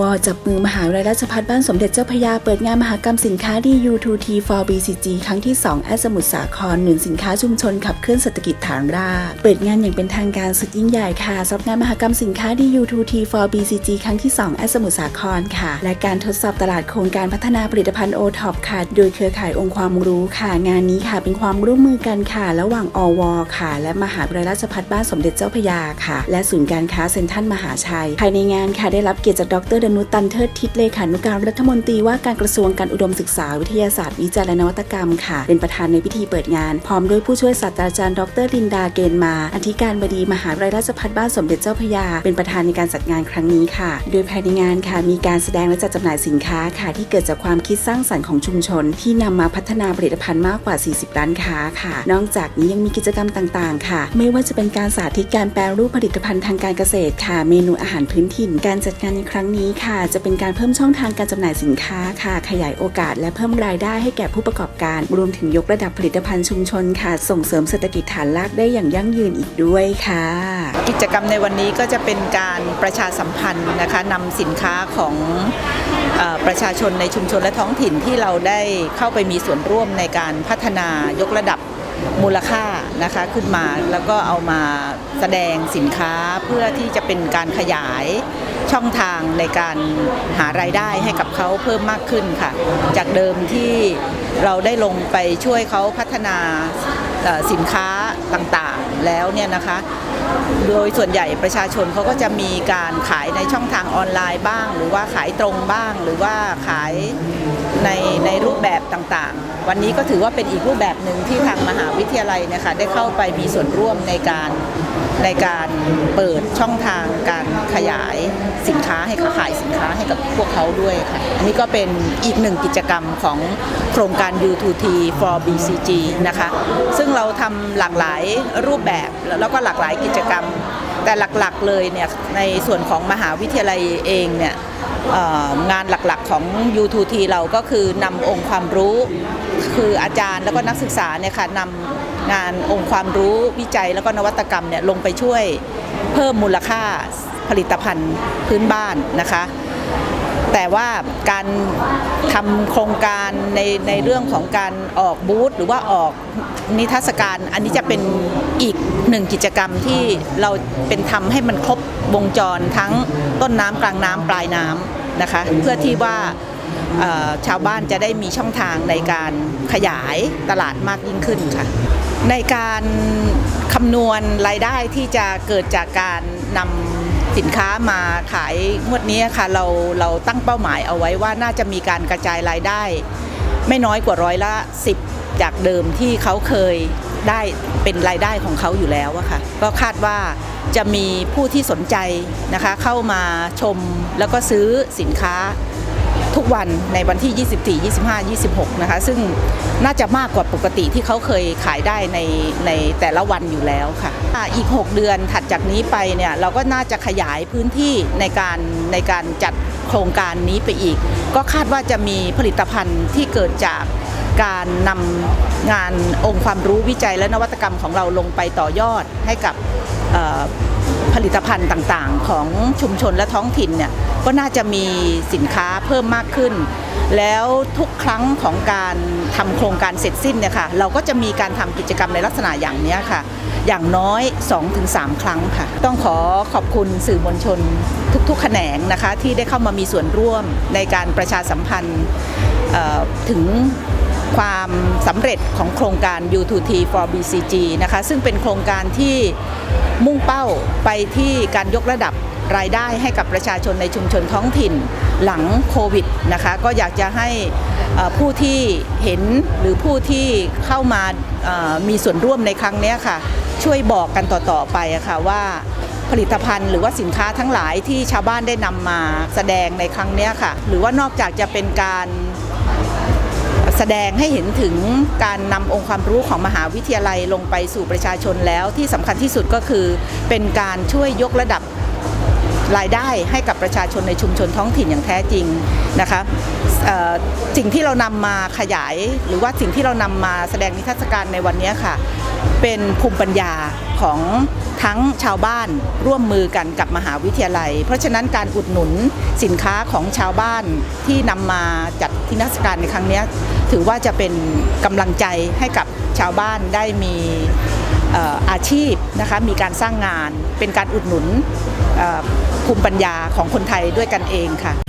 วจับมือมหาวิทยาลัยราชภัฏบ้านสมเด็จเจ้าพระยาเปิดงานมหากรรมสินค้าดี U2T for BCG ครั้งที่ 2 แอดสมุทรสาครหนุนสินค้าชุมชนขับเคลื่อนเศรษฐกิจฐานราก เปิดงานอย่างเป็นทางการสุดยิ่งใหญ่ค่ะสำหรับงานมหากรรมสินค้าดี U2T for BCG ครั้งที่ 2 แอดสมุทรสาครค่ะ และการทดสอบตลาดโครงการพัฒนาผลิตภัณฑ์โอท็อปค่ะ โดยเครือข่ายองค์ความรู้ค่ะ งานนี้ค่ะเป็นความร่วมมือกันค่ะ ระหว่างอวค่ะ และมหาวิทยาลัยราชภัฏบ้านสมเด็จเจ้าพระยาค่ะ และศูนย์การค้าเซ็นทรัลมหาชัย ภายในงานค่ะได้รับเกียรติจากดรดนุตันเทิดทิศเลขานุการรัฐมนตรีว่าการกระทรวงการอุดมศึกษาวิทยาศาสตร์วิจัยและนวัตกรรมค่ะ เป็นประธานในพิธีเปิดงาน พร้อมด้วยผู้ช่วยศาสตราจารย์ดรลินดาเกณฑ์มา อธิการบดีมหาวิทยาลัยราชภัฏบ้านสมเด็จเจ้าพระยา เป็นประธานในการจัดงานครั้งนี้ค่ะ โดยภายในงานค่ะมีการแสดงและจัดจำหน่ายสินค้าค่ะ ที่เกิดจากความคิดสร้างสรรค์ของชุมชน ที่นำมาพัฒนาผลิตภัณฑ์มากกว่า 40 ร้านค้าค่ะ นอกจากนี้ยังมีกิจกรรมต่างๆ ค่ะ ไม่ว่าจะเป็นการสาธิตการแปรรูปผลิตภัณฑ์ทางการเกษตรค่ะ เมนูอาหารพื้นถิ่น การจัดงานในครั้งนี้ค่ะ จะเป็นการเพิ่มช่องทางการจำหน่ายสินค้าค่ะ ขยายโอกาส และเพิ่มรายได้ให้แก่ผู้ประกอบการ รวมถึงยกระดับผลิตภัณฑ์ชุมชนค่ะ ส่งเสริมเศรษฐกิจฐานรากได้อย่างยั่งยืนอีกด้วยค่ะ กิจกรรมในวันนี้ก็จะเป็นการประชาสัมพันธ์นะคะนำสินค้าของอประชาชนในชุมชนและท้องถิ่นที่เราได้เข้าไปมีส่วนร่วมในการพัฒนายกระดับ มูลค่านะคะขึ้นมาแล้วก็เอามาแสดงสินค้าเพื่อที่จะเป็นการขยายช่องทางในการหารายได้ให้กับเขาเพิ่มมากขึ้นค่ะ จากเดิมที่เราได้ลงไปช่วยเขาพัฒนาสินค้าต่างๆแล้วเนี่ยนะคะ โดยส่วนใหญ่ประชาชนเขาก็จะมีการขายในช่องทางออนไลน์บ้าง หรือว่าขายตรงบ้าง หรือว่าขายในในรูปแบบต่างๆ วันนี้ก็ถือว่าเป็นอีกรูปแบบหนึ่งที่ทางมหาวิทยาลัยนะคะได้เข้าไปมีส่วนร่วมในการในการเปิดช่องทางการขยายสินค้าให้เขาขายสินค้าให้กับพวกเขาด้วยค่ะ อันนี้ก็เป็นอีกหนึ่งกิจกรรมของโครงการ U2T for BCG นะคะ ซึ่งเราทำหลากหลายรูปแบบแล้วก็หลากหลายกิจกรรม แต่หลักๆเลยเนี่ยในส่วนของมหาวิทยาลัยเองเนี่ยงานหลักๆของ U2T เราก็คือนำองค์ความรู้ คืออาจารย์แล้วก็นักศึกษาเนี่ยค่ะนำงานองค์ความรู้วิจัยแล้วก็นวัตกรรมเนี่ยลงไปช่วยเพิ่มมูลค่าผลิตภัณฑ์พื้นบ้านนะคะแต่ว่าการทำโครงการในในเรื่องของการออกบูธหรือว่าออกนิทรรศการ อันนี้จะเป็นอีก หนึ่งกิจกรรมที่เราเป็นทำให้มันครบวงจรทั้งต้นน้ำกลางน้ำปลายน้ำนะคะ เพื่อที่ว่าชาวบ้านจะได้มีช่องทางในการขยายตลาดมากยิ่งขึ้นค่ะ ในการคำนวณรายได้ที่จะเกิดจากการนำสินค้ามาขายงวดนี้ค่ะเราเราตั้งเป้าหมายเอาไว้ว่าน่าจะมีการกระจายรายได้ ไม่น้อยกว่าร้อยละ 10 จากเดิมที่เขาเคย ได้เป็นรายได้ของเขาอยู่แล้วอะค่ะก็คาดว่าจะมีผู้ที่สนใจนะคะเข้ามาชมแล้วก็ซื้อสินค้าทุกวันในวันที่ 24 25 26 นะคะ ซึ่งน่าจะมากกว่าปกติที่เขาเคยขายได้ในในแต่ละวันอยู่แล้วค่ะ อีก 6 เดือนถัดจากนี้ไปเนี่ยเราก็น่าจะขยายพื้นที่ในการในการจัดโครงการนี้ไปอีก ก็คาดว่าจะมีผลิตภัณฑ์ที่เกิดจาก การนำงานองค์ความรู้วิจัยและนวัตกรรมของเราลงไปต่อยอดให้กับผลิตภัณฑ์ต่างๆ ของชุมชนและท้องถิ่นเนี่ยก็น่าจะมีสินค้าเพิ่มมากขึ้น แล้วทุกครั้งของการทำโครงการเสร็จสิ้นเนี่ยค่ะเราก็จะมีการทำกิจกรรมในลักษณะอย่างนี้ค่ะ อย่างน้อย 2-3 ครั้งค่ะ ต้องขอขอบคุณสื่อมวลชนทุกๆ แขนงนะคะที่ได้เข้ามามีส่วนร่วมในการประชาสัมพันธ์ถึง ความสำเร็จของโครงการ U2T for BCG นะคะซึ่งเป็นโครงการที่มุ่งเป้าไปที่การยกระดับรายได้ให้กับประชาชนในชุมชนท้องถิ่นหลังโควิดนะคะก็อยากจะให้ผู้ที่เห็นหรือผู้ที่เข้ามามีส่วนร่วมในครั้งนี้ค่ะ ช่วยบอกกันต่อๆไปะค่ะว่าผลิตภัณฑ์หรือว่าสินค้าทั้งหลายที่ชาวบ้านได้นำมาแสดงในครั้งนี้ค่ะ หรือว่านอกจากจะเป็นการ แสดงให้เห็นถึงการนำองค์ความรู้ของมหาวิทยาลัยลงไปสู่ประชาชนแล้วที่สำคัญที่สุดก็คือ เป็นการช่วยยกระดับรายได้ให้กับประชาชนในชุมชนท้องถิ่นอย่างแท้จริงนะคะสิ่งที่เรานำมาขยาย หรือว่าสิ่งที่เรานำมาแสดงนิทรรศการในวันนี้ค่ะ เป็นภูมิปัญญาของทั้งชาวบ้านร่วมมือกันกับมหาวิทยาลัย เพราะฉะนั้นการอุดหนุนสินค้าของชาวบ้านที่นำมาจัดที่นิทรรศการในครั้งนี้ถือว่าจะเป็นกำลังใจให้กับชาวบ้านได้มีอาชีพนะคะมีการสร้างงานเป็นการอุดหนุนภูมิปัญญาของคนไทยด้วยกันเองค่ะ